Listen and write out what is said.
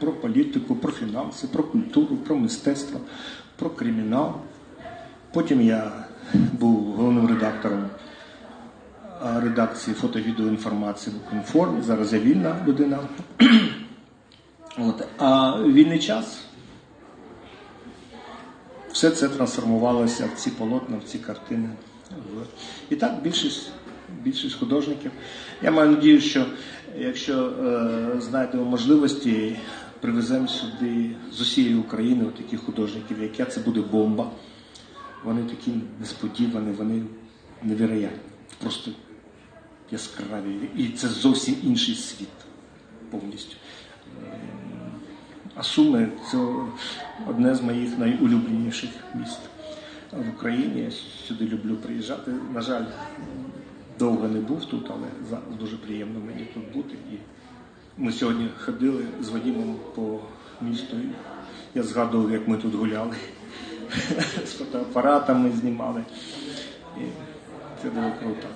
про політику, про фінанси, про культуру, про мистецтво, про кримінал. Потім я був головним редактором редакції фото-відеоінформації в Конформі. Зараз я вільна людина. От. А вільний час все це трансформувалося в ці полотна, в ці картини. І так більшість, більшість художників. Я маю надію, що якщо е, знайдемо можливості, привеземо сюди з усієї України таких художників, як я, це буде бомба. Вони такі несподівані, вони невероятні, просто яскраві. І це зовсім інший світ повністю. А Суми це одне з моїх найулюбленіших міст в Україні. Я сюди люблю приїжджати. На жаль, довго не був тут, але дуже приємно мені тут бути. І ми сьогодні ходили з Вадімом по місту. Я згадував, як ми тут гуляли. З фотоапаратами знімали. І це було круто.